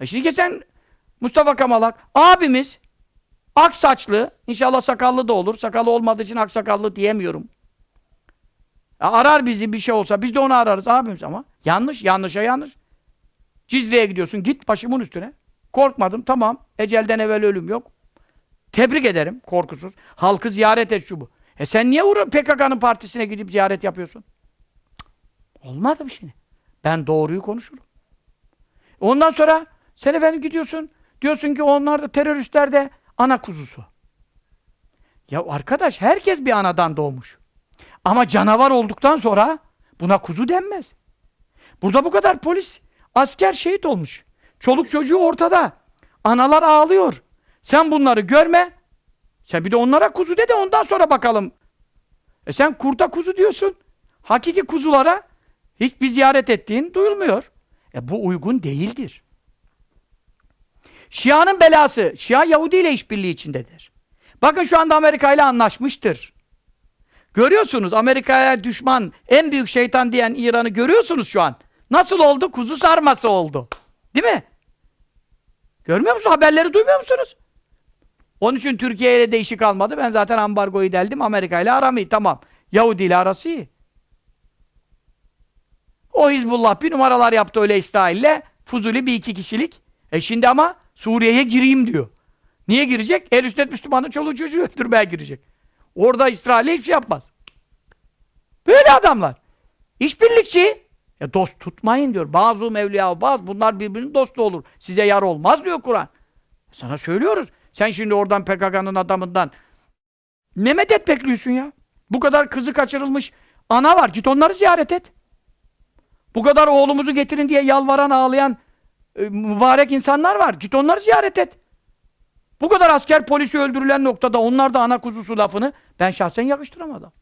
E şimdi geçen Mustafa Kamalak abimiz ak saçlı, inşallah sakallı da olur. Sakalı olmadığı için ak sakallı diyemiyorum. Ya arar bizi bir şey olsa biz de onu ararız abimiz ama yanlış, yanlışa yanlış. Cizre'ye gidiyorsun git başımın üstüne. Korkmadım tamam. Ecelden evvel ölüm yok. Tebrik ederim korkusuz. Halkı ziyaret et şu bu. E sen niye PKK'nın partisine gidip ziyaret yapıyorsun? Cık, Olmadı bir şey. Ben doğruyu konuşurum. Ondan sonra sen efendim gidiyorsun. Diyorsun ki onlar da teröristler de ana kuzusu. Ya arkadaş herkes bir anadan doğmuş. Ama canavar olduktan sonra buna kuzu denmez. Burada bu kadar polis, asker şehit olmuş. Çoluk çocuğu ortada. Analar ağlıyor. Sen bunları görme. Sen bir de onlara kuzu de de ondan sonra bakalım. E sen kurta kuzu diyorsun. Hakiki kuzulara hiçbir ziyaret ettiğin duyulmuyor. E bu uygun değildir. Şia'nın belası, Şia Yahudi ile işbirliği içindedir. Bakın şu anda Amerika ile anlaşmıştır. Görüyorsunuz Amerika'ya düşman, en büyük şeytan diyen İran'ı görüyorsunuz şu an. Nasıl oldu? Kuzu sarması oldu. Değil mi? Görmüyor musunuz? Haberleri duymuyor musunuz? Onun için Türkiye ile de işi kalmadı. Ben zaten ambargoyu deldim. Amerika ile aram iyi. Tamam. Yahudi ile arası iyi. O Hizbullah bir numaralar yaptı öyle İsrail'le. Fuzuli bir iki kişilik. E şimdi ama Suriye'ye gireyim diyor. Niye girecek? El üstad Müslümanın çoluğu çocuğu öldürmeye girecek. Orada İsrail'e hiçbir şey yapmaz. Böyle adamlar. İşbirlikçi. Ya dost tutmayın diyor. Bazı mevliya bazı bunlar birbirinin dostu olur. Size yar olmaz diyor Kur'an. Sana söylüyoruz. Sen şimdi oradan PKK'nın adamından ne medet bekliyorsun ya? Bu kadar kızı kaçırılmış ana var. Git onları ziyaret et. Bu kadar oğlumuzu getirin diye yalvaran ağlayan e, mübarek insanlar var. Git onları ziyaret et. Bu kadar asker polisi öldürülen noktada onlar da ana kuzusu lafını ben şahsen yakıştıramadım.